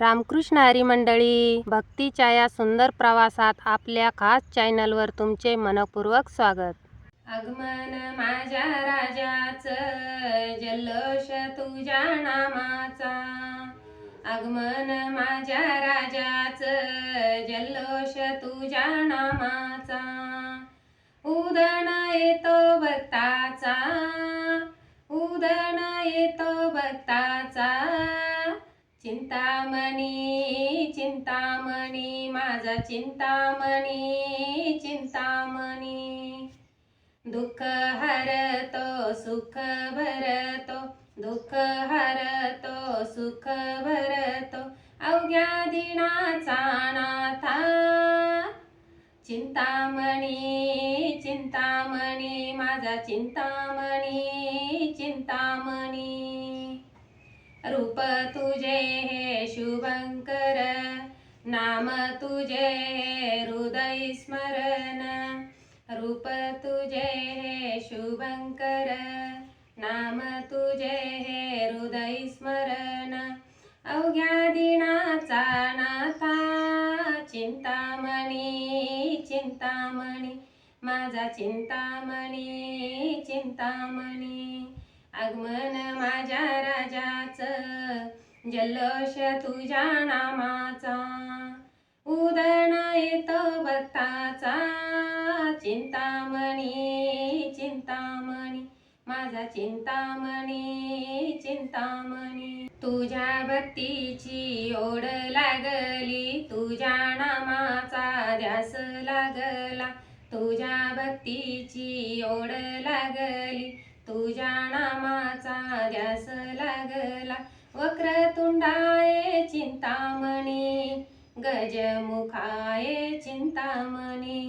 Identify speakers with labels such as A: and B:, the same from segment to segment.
A: रामकृष्ण हरी मंडळी भक्तीच्या या सुंदर प्रवासात आपल्या खास चॅनलवर तुमचे मनपूर्वक स्वागत. आगमन माझ्या राजाचं जल्लोष तुझ्या नामाचा. आगमन माझ्या राजाचं जल्लोष तुझ्या नामाचा. उदण येतो चिंतामणी चिंतामणी माझा चिंतामणी चिंतामणी. दुःख हरतो सुख भरतो दुःख हरतो सुख भरतो. अवघ्या दिनाचा नाथा. चिंतामणी चिंतामणी माझा चिंतामणी चिंतामणी. रूप तुझे नाम तुझे हृदय स्मरण रूप तुझे हे शुभंकर नाम तुझे हे हृदय स्मरण अवघ्या दिनाचा नाथा चिंतामणी चिंतामणी माझा चिंतामणी चिंतामणी आगमन माझ्या राजाचं जल्लोष तुझ्या नामाचा उदण येतो भक्ताचा चिंतामणी चिंतामणी माझा चिंतामणी चिंतामणी. तुझ्या भक्तीची ओढ लागली तुझ्या नामाचा ध्यास लागला. तुझ्या भक्तीची ओढ लागली तुझ्या नामाचा ध्यास लागला. वक्रतुंडाये चिंतामणी गजमुखाये चिंतामणी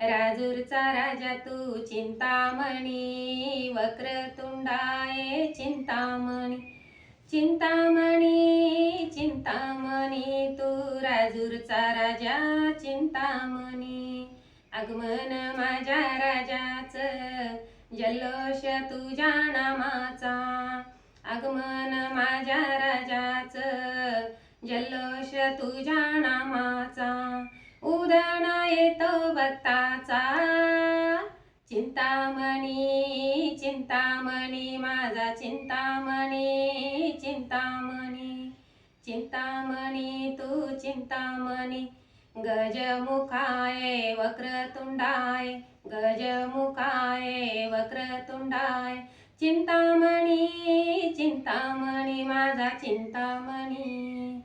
A: राजूरचा राजा तू चिंतामणी वक्रतुंडाये चिंतामणी चिंतामणी चिंतामणी तू राजूरचा राजा चिंतामणी आगमन माझ्या राजाचं जल्लोष तुझ्या नामाचा जल्लोष तुझ्या नामाचा उदण येतो भक्ताचा चिंतामणी चिंतामणी माझा चिंतामणी चिंतामणी. चिंतामणी तू चिंतामणी गजमुखाय वक्रतुंडाय. गजमुखाय वक्रतुंडाय. चिंतामणी चिंतामणी माझा चिंतामणी.